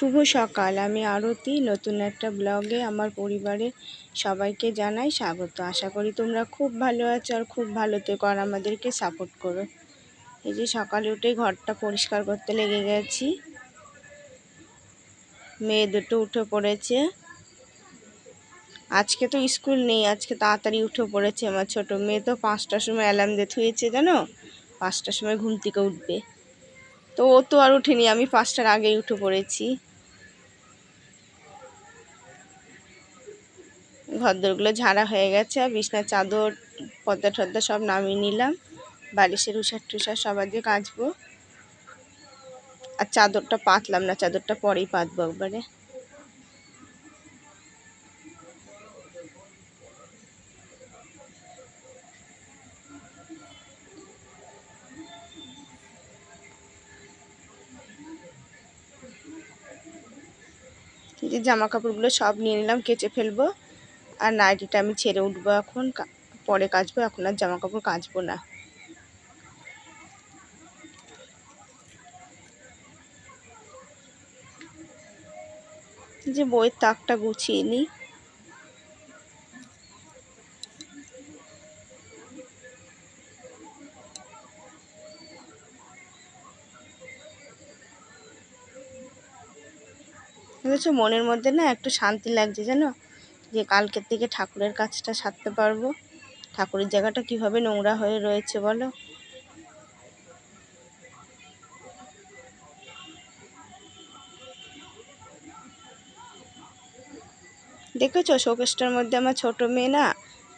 শুভ সকাল। আমি আরতি, নতুন একটা ব্লগে আমার পরিবারের সবাইকে জানাই স্বাগত। আশা করি তোমরা খুব ভালো আছো আর খুব ভালো থেকো আর আমাদেরকে সাপোর্ট করো। এই যে সকালে উঠে ঘরটা পরিষ্কার করতে লেগে গেছি। মেয়ে দুটো উঠে পড়েছে। আজকে তো স্কুল নেই, আজকে তাড়াতাড়ি উঠে পড়েছে আমার ছোট মেয়ে। তো পাঁচটার সময় অ্যালার্ম দিয়ে থুয়েছে, জানো? পাঁচটার সময় ঘুম থেকে উঠবে। তো ও তো আর উঠেনি, আমি পাঁচটার আগেই উঠে পড়েছি। ঘরদোরগুলো ঝাড়া হয়ে গেছে আর বিছনার চাদর, পদ্মা টদ্দা সব নামিয়ে নিলাম। বালিশের উষার টুষার সবার দিয়ে কাচবো। আর চাদরটা পাতলাম না, চাদরটা পরেই পাতবো একবারে। যে জামা কাপড়গুলো সব নিয়ে নিলাম, কেচে ফেলব। আর নাইটিটা আমি ছেড়ে উঠবো এখন পরে কাচবো, এখন আর জামা কাপড় কাচবো না। যে বইয়ের তাকটা গুছিয়ে নিই মনের মধ্যে না একটু শান্তি লাগছে, জানো? যে কালকের থেকে ঠাকুরের কাজটা সারতে পারব। ঠাকুরের জায়গাটা কীভাবে নোংরা হয়ে রয়েছে বলো? দেখেছ? শোকেসটার মধ্যে আমার ছোট মেয়ে না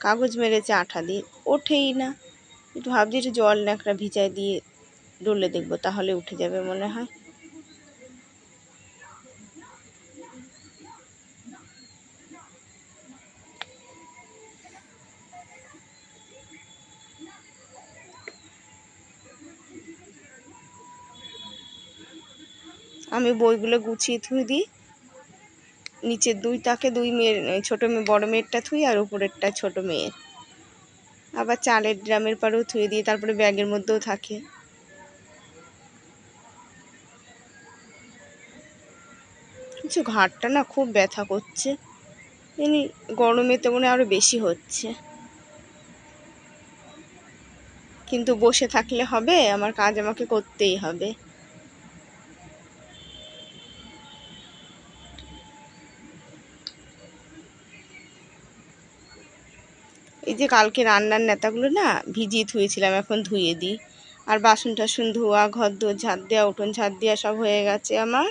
কাগজ মেরেছে আঠা দিয়ে। ওঠেই না। একটু ভাবছি একটু জল ন্যাকড়া ভিজায় দিয়ে ডলে দেখব, তাহলে উঠে যাবে মনে হয়। আমি বইগুলো গুছিয়ে থুয়ে দিই। নিচের দুই তাকে দুই মেয়ের, ছোটো মেয়ে, বড়ো মেয়েরটা থুই আর উপরেরটা ছোটো মেয়ের। আবার চালের ড্রামের পাড়েও থুয়ে দিই, তারপরে ব্যাগের মধ্যেও থাকে। কিছু ঘাটটা না খুব ব্যথা করছে। এমনি গরমে তো মনে আরও বেশি হচ্ছে। কিন্তু বসে থাকলে হবে, আমার কাজ আমাকে করতেই হবে। এই যে কালকে রান্নার নেতাগুলো না ভিজিয়ে ধুয়েছিলাম এখন ধুয়ে দিই। আর বাসন টাসন ধোয়া, ঘর ধোয়া ঝাঁট দেওয়া, উঠোন ঝাঁট দেওয়া সব হয়ে গেছে আমার।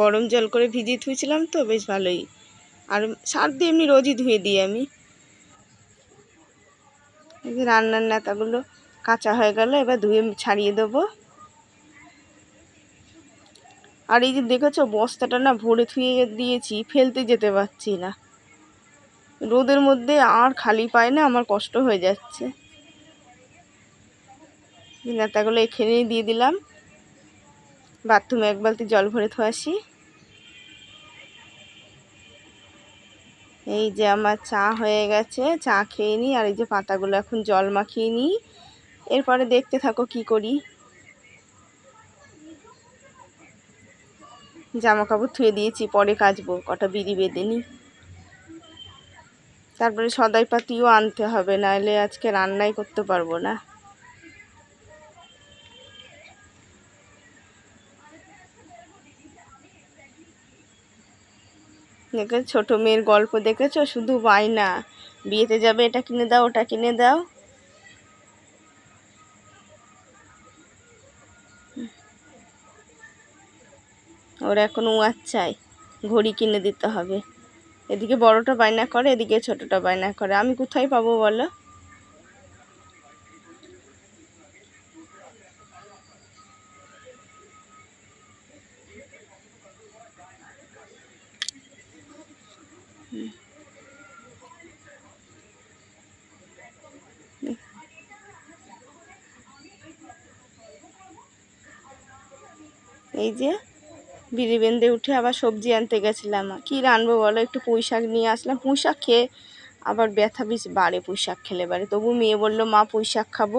গরম জল করে ভিজিয়ে ধুয়েছিলাম তো, বেশ ভালোই। আর সার দিয়ে এমনি রোজই ধুয়ে দিই আমি। রান্নার নেতাগুলো কাঁচা হয়ে গেল, এবার ধুয়ে ছাড়িয়ে দেবো। আর এই যে দেখেছ, বস্তাটা না ভরে থুয়ে দিয়েছি, ফেলতে যেতে পারছি না। রোদের মধ্যে আর খালি পায় না আমার কষ্ট হয়ে যাচ্ছে। নেতাগুলো এখানেই দিয়ে দিলাম। বাথরুমে এক বালতি জল ভরে আসি। এই যে আমার চা হয়ে গেছে, চা খেয়ে নিই, আর এই যে পাতাগুলো এখন জল মাখিয়ে নিই। এরপরে দেখতে থাকো কি করি। জামা কাপড় ধুয়ে দিয়েছি, পরে কাচবো, কটা বিড়ি বেঁধে নিই। তারপরে সদাই পাতিও আনতে হবে, নাহলে আজকে রান্নাই করতে পারব না। দেখে, ছোটো মেয়ের গল্প দেখেছ? শুধু বায়না বিয়েতে যাবে, এটা কিনে দাও, ওটা কিনে দাও। ওর এখন উয়ার চাই ঘড়ি কিনে দিতে হবে। এদিকে বড়টা বায়না করে, এদিকে ছোটটা বায়না করে। আমি কোথায় পাবো বলো? এই যে বিড়ি বেঁধে উঠে আবার সবজি আনতে গেছিলাম। কি রানবো বলো? একটু পুঁই শাক নিয়ে আসলাম। পুঁই শাক খেয়ে আবার ব্যথা বেশ বাড়ে পুঁই শাক খেলে বাড়ে। তবু মেয়ে বলল, মা, পুঁই শাক খাব।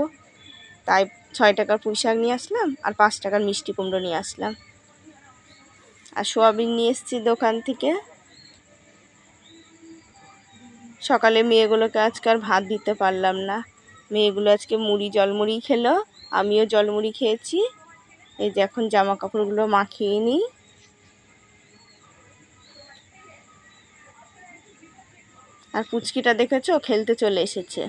তাই ছয় টাকার পুঁই শাক নিয়ে আসলাম আর পাঁচ টাকার মিষ্টি কুমড়ো নিয়ে আসলাম। আর সোয়াবিন নিয়ে এসেছি দোকান থেকে। সকালে মেয়েগুলোকে আজকে আর ভাত দিতে পারলাম না। মেয়েগুলো আজকে মুড়ি, জলমুড়ি খেলো। আমিও জলমুড়ি খেয়েছি। এই যে এখন জামা কাপড়গুলো মাখিয়ে নিই। আর পুচকিটা দেখেছ? খেলতে চলে এসেছে।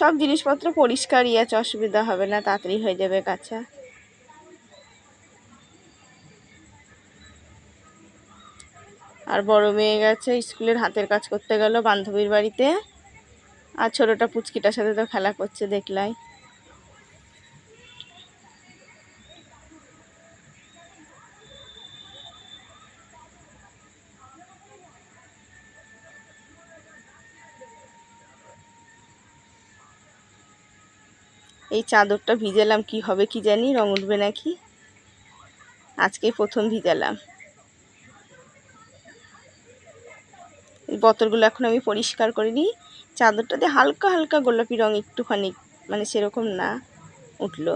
সব জিনিসপত্র পরিষ্কারই আছে, অসুবিধা হবে না, তাড়াতাড়ি হয়ে যাবে কাছা আর বড় মেয়ে গেছে স্কুলের হাতের কাজ করতে গেল বান্ধবীর বাড়িতে। আর ছোটোটা পুচকিটার সাথে তো খেলা করছে দেখলাই। এই চাদরটা ভিজালাম, কি হবে কি জানি, রং উঠবে নাকি? আজকে প্রথম ভিজালাম। বোতলগুলো এখন আমি পরিষ্কার করে করিনি চাদরটাতে হালকা হালকা গোলাপি রং একটুখানি মানে সেরকম না, উঠল।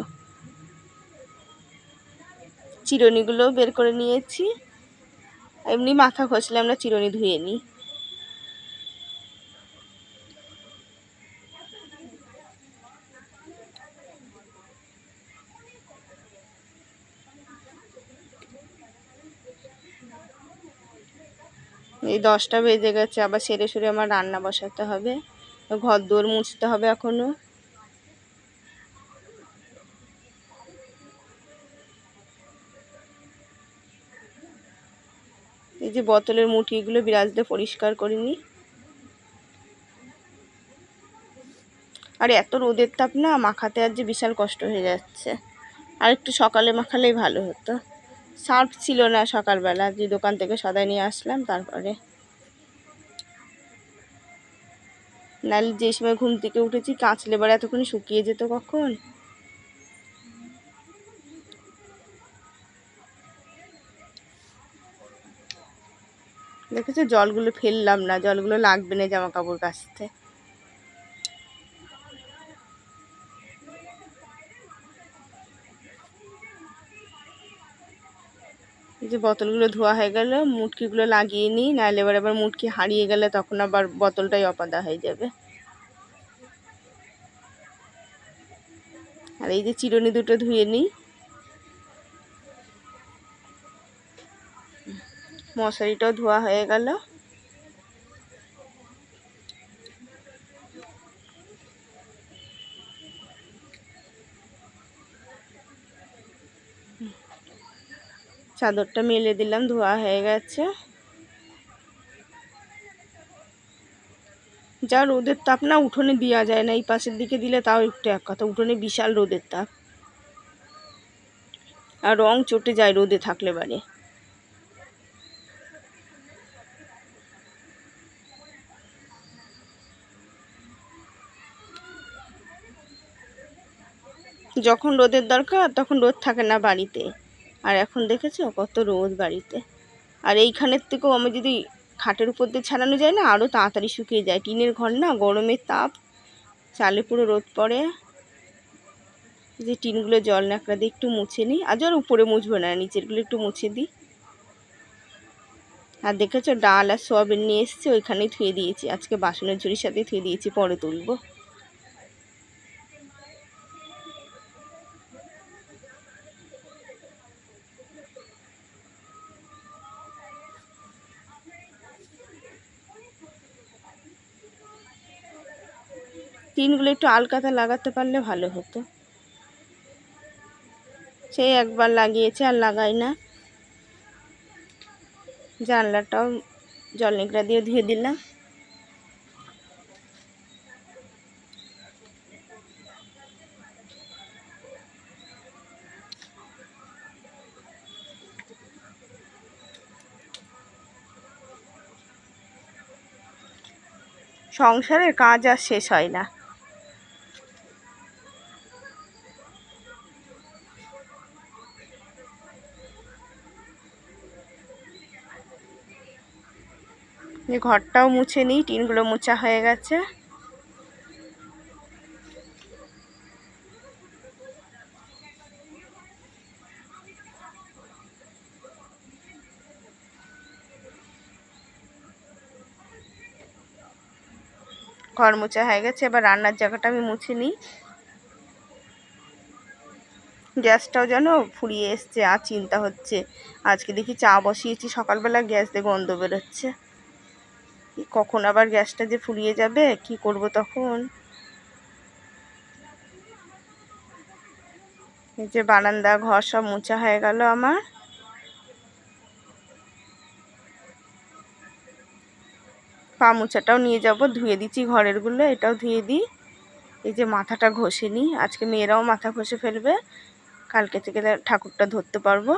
চিরনিগুলো বের করে নিয়েছি। এমনি মাথা ঘষলে আমরা চিরনি ধুয়ে নিই। দশটা বেজে গেছে, আবার সেরে সুরে আমার রান্না বসাতে হবে। ঘর দোর মুছতে হবে এখনও এই যে বোতলের মুঠিগুলো বিরাজতে পরিষ্কার করিনি। আর এত রোদের তাপ না, মাখাতে আর যে বিশাল কষ্ট হয়ে যাচ্ছে। আর একটু সকালে মাখালেই ভালো হতো। সার্ফ ছিল না সকালবেলা, যে দোকান থেকে সদাই নিয়ে আসলাম, তারপরে নাহলে যে সময় ঘুম থেকে উঠেছি কাঁচলে লেবার এতক্ষণ শুকিয়ে যেত কখন? দেখেছ? জলগুলো ফেললাম না, জলগুলো লাগবে না জামা কাপড় কাচতে। যে বোতলগুলো ধোয়া হয়ে গেলে, মুটকিগুলো লাগিয়ে নিই, নাহলে এবার আবার মুটকি হারিয়ে গেলে তখন আবার বোতলটাই অপাদা হয়ে যাবে। আর এই যে চিরুনি দুটো ধুয়ে নিই। মশারিটাও ধোয়া হয়ে গেল। চাদরটা মেলে দিলাম, ধোয়া হয়ে গেছে। যা রোদের তাপ না, উঠোনে দেওয়া যায় না, এই পাশের দিকে দিলে তাও একটু এক কথা, উঠোনে বিশাল রোদের তাপ। আর রং চটে যায় রোদে থাকলে বাড়ি। যখন রোদের দরকার, তখন রোদ থাকে না বাড়িতে। আর এখন দেখেছ কত রোদ বাড়িতে। আর এইখানের থেকেও আমি যদি খাটের উপর দিয়ে ছাড়ানো যায় না আরও তাড়াতাড়ি শুকিয়ে যায়। টিনের ঘর না, গরমের তাপ, চালে পুরো রোদ পড়ে। যে টিনগুলো জল ন্যাকড়া দিয়ে একটু মুছে নিই। আর উপরে মুছবো না, নিচেরগুলো একটু মুছে দিই। আর দেখেছ ডাল আর সোয়াবিন নিয়ে এসছে, ওইখানেই ধুয়ে দিয়েছি। আজকে বাসনের ঝুড়ির সাথে ধুয়ে দিয়েছি, পরে তুলবো। টিনগুলো একটু আলকাতা লাগাতে পারলে ভালো হতো। সেই একবার লাগিয়েছে আর লাগাই না। জানলাটাও জল নিকড়া দিয়ে ধুয়ে দিলাম। সংসারের কাজ আর শেষ হয় না। যে ঘরটাও মুছে নিই, টিনগুলো মোছা হয়ে গেছে। ঘর মোছা হয়ে গেছে, এবার রান্নার জায়গাটা আমি মুছে নিই। গ্যাসটাও যেন ফুরিয়ে এসছে, আর চিন্তা হচ্ছে। আজকে দেখি চা বসিয়েছি, সকালবেলা গ্যাস দিয়ে গন্ধ বেরোচ্ছে। কখন আবার গ্যাসটা যে ফুরিয়ে যাবে? কি করব তখন? এই যে বারান্দা, ঘর সব মোছা হয়ে গেল আমার। পা মোছাটাও নিয়ে যাব, ধুয়ে দিচ্ছি ঘরেরগুলো, এটাও ধুয়ে দিই। এই যে মাথাটা ঘষে নিই, আজকে মেয়েরাও মাথা ঘষে ফেলবে, কালকে থেকে ঠাকুরটা ধরতে পারব।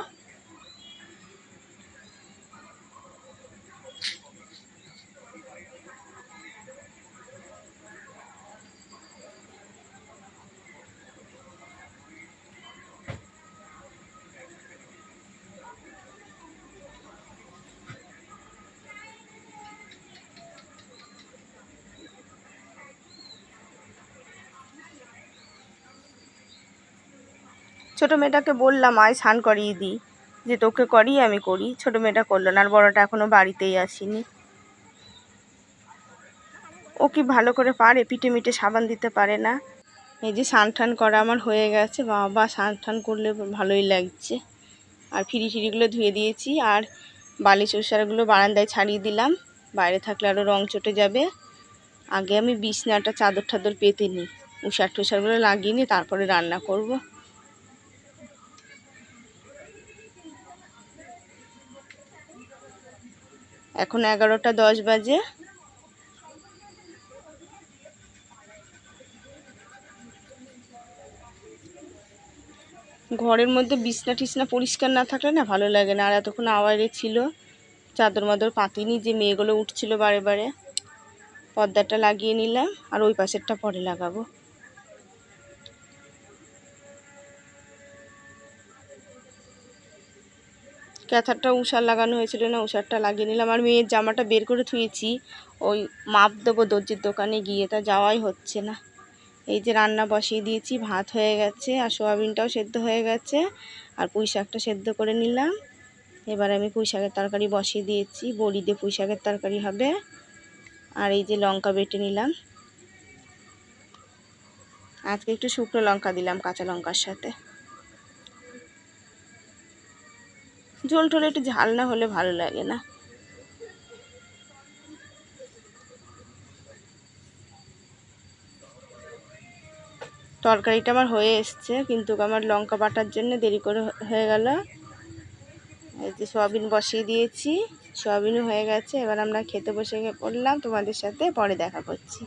ছোটো মেয়েটাকে বললাম, আয় স্নান করিয়ে দিই যে, তোকে করিয়ে আমি করি। ছোটো মেয়েটা করল না, আর বড়োটা এখনও বাড়িতেই আসেনি। ও কি ভালো করে পারে? পিঠে মিটে সাবান দিতে পারে না। এই যে, স্নান টান করা আমার হয়ে গেছে। বাবা, স্নান টান করলে ভালোই লাগছে। আর ফিরি ফিরিগুলো ধুয়ে দিয়েছি, আর বালি চোষারগুলো বারান্দায় ছাড়িয়ে দিলাম। বাইরে থাকলে আরও রং চটে যাবে। আগে আমি বিছনাটা চাদর টাদর পেতে নিই উষার টুষারগুলো লাগিয়ে নিই তারপরে রান্না করব। এখন এগারোটা দশ বাজে। ঘরের মধ্যে বিছনা টিছনা পরিষ্কার না থাকলে না ভালো লাগে না। আর এতক্ষণ আওয়ারে ছিল চাদর মাদর পাতিনি যে মেয়েগুলো উঠছিল বারে বারে। পর্দাটা লাগিয়ে নিলাম আর ওই পাশেরটা পরে লাগাবো। ক্যাথারটা উষার লাগানো হয়েছিল না উষারটা লাগিয়ে নিলাম। আর মেয়ের জামাটা বের করে থুয়েছি ওই মাপ দেবো দর্জির দোকানে গিয়ে, তা যাওয়াই হচ্ছে না। এই যে রান্না বসিয়ে দিয়েছি, ভাত হয়ে গেছে, আর সোয়াবিনটাও সেদ্ধ হয়ে গেছে, আর পুঁই শাকটা সেদ্ধ করে নিলাম। এবার আমি পুঁই শাকের তরকারি বসিয়ে দিয়েছি, বড়ি দিয়ে পুঁই শাকের তরকারি হবে। আর এই যে লঙ্কা বেটে নিলাম। আজকে একটু শুকনো লঙ্কা দিলাম, কাঁচা লঙ্কার সাথে। ঝোল টোল একটু ঝাল না হলে ভালো লাগে না। তরকারিটা আমার হয়ে এসছে, কিন্তু আমার লঙ্কা বাটার জন্য দেরি করে হয়ে গেল। এই যে সোয়াবিন বসিয়ে দিয়েছি, সোয়াবিনও হয়ে গেছে। এবার আমরা খেতে বসে পড়লাম, তোমাদের সাথে পরে দেখা করছি।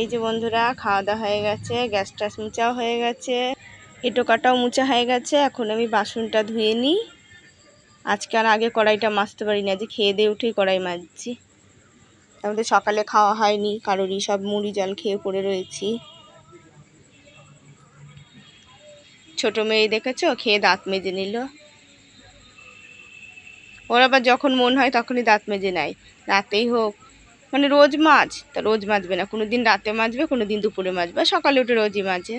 এই যে বন্ধুরা খাওয়া দাওয়া হয়ে গেছে, গ্যাস ট্যাস মুচাও হয়ে গেছে এটো কাটাও মুচা হয়ে গেছে। এখন আমি বাসনটা ধুয়ে নিই। আজকে আর আগে কড়াইটা মাজতে পারি না যে খেয়ে দিয়ে উঠেই কড়াই মাজছি আমাদের সকালে খাওয়া হয়নি, কারোরই সব মুড়ি জল খেয়ে পড়ে রয়েছি। ছোট মেয়ে দেখেছ? খেয়ে দাঁত মেজে নিল। ওর আবার যখন মন হয় তখনই দাঁত মেজে নেয়। রাতেই হোক মানে রোজ মাছ, তা রোজ মাজবে না। কোনো দিন রাতে মাজবে কোনো দিন দুপুরে মাজবে সকালে উঠে রোজই মাজে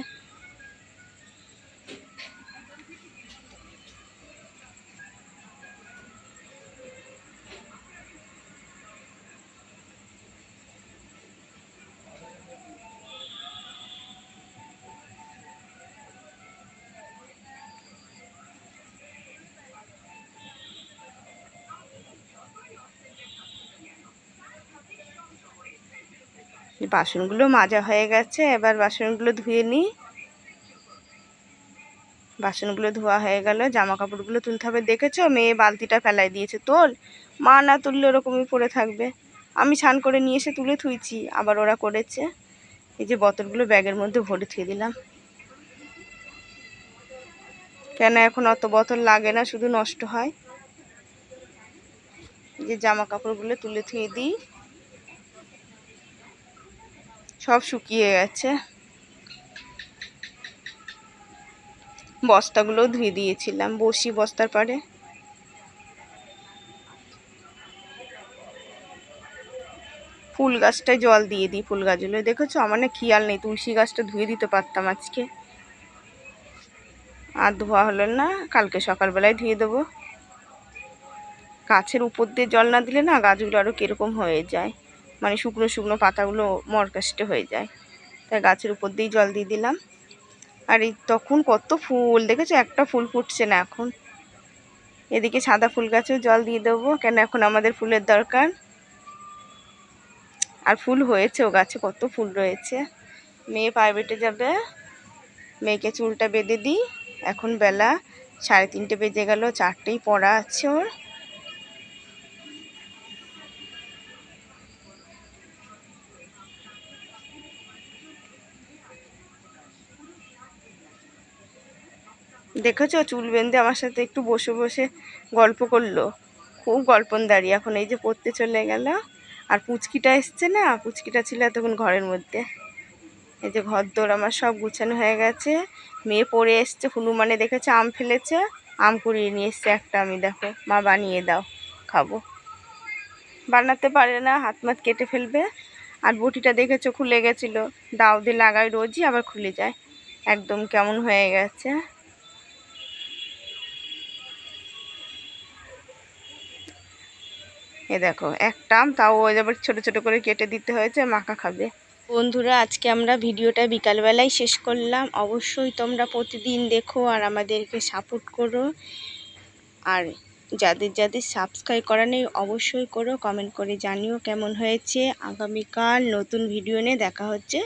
বাসনগুলো মাজা হয়ে গেছে। এবার বাসনগুলো ধুয়ে নিই। বাসনগুলো ধোয়া হয়ে গেল। জামা কাপড়গুলো তুলতে হবে। দেখেছ? মেয়ে বালতিটা ফেলাই দিয়েছে তোল মা না তুললে ওরকমই পড়ে থাকবে। আমি স্নান করে নিয়ে এসে তুলে থুইছি আবার ওরা করেছে। এই যে বোতলগুলো ব্যাগের মধ্যে ভরে থুয়ে দিলাম। কেন এখন অত বোতল লাগে না? শুধু নষ্ট হয়। যে জামা কাপড়গুলো তুলে থুয়ে দিই। সব শুকিয়ে গেছে। বস্তাগুলোও ধুয়ে দিয়েছিলাম বসি বস্তার পারে ফুল গাছটায় জল দিয়ে দিই, ফুল গাছগুলো। দেখেছ? আমার না খেয়াল নেই, তুলসী গাছটা ধুয়ে দিতে পারতাম আজকে। আর ধোয়া হলো না, কালকে সকালবেলায় ধুয়ে দেবো। গাছের উপর দিয়ে জল না দিলে না গাছগুলো আরও কীরকম হয়ে যায়। মানে শুকনো শুকনো পাতাগুলো মরকাস্টে হয়ে যায়। তাই গাছের উপর দিয়েই জল দিয়ে দিলাম। আর এই তখন কত ফুল, দেখেছ? একটা ফুল ফুটছে না এখন। এদিকে সাদা ফুল গাছেও জল দিয়ে দেবো, কেন এখন আমাদের ফুলের দরকার? আর ফুল হয়েছে ও গাছে, কত ফুল রয়েছে। মেয়ে প্রাইভেটে যাবে। মেয়েকে চুলটা বেঁধে দিই। এখন বেলা সাড়ে তিনটে বেজে গেল, চারটেই পড়া আছে ওর। দেখেছ? চুল বেঁধে আমার সাথে একটু বসে বসে গল্প করল। খুব গল্পনদারি এখন এই যে পড়তে চলে গেল। আর পুচকিটা এসছে না? পুচকিটা ছিল এতক্ষণ ঘরের মধ্যে। এই যে ঘর দোর আমার সব গুছানো হয়ে গেছে। মেয়ে পড়ে এসছে। হনুমানে দেখেছে আম ফেলেছে। আম কুড়িয়ে নিয়ে এসছে একটা। আমি দেখো, মা বানিয়ে দাও, খাব। বানাতে পারে না, হাত মাত কেটে ফেলবে। আর বটিটা দেখেছ? খুলে গেছিল। দাও, দিয়ে লাগাই রোজই আবার খুলে যায়। একদম কেমন হয়ে গেছে। এ দেখো একটা আম তাও ওই আবার ছোটো ছোটো করে কেটে দিতে হয়েছে, মাখা খাবে। বন্ধুরা, আজকে আমরা ভিডিওটা বিকালবেলায় শেষ করলাম। অবশ্যই তোমরা প্রতিদিন দেখো আর আমাদেরকে সাপোর্ট করো। আর যাদের যাদের সাবস্ক্রাইব করা নেই, অবশ্যই করো। কমেন্ট করে জানিও কেমন হয়েছে। আগামীকাল নতুন ভিডিও নিয়ে দেখা হচ্ছে।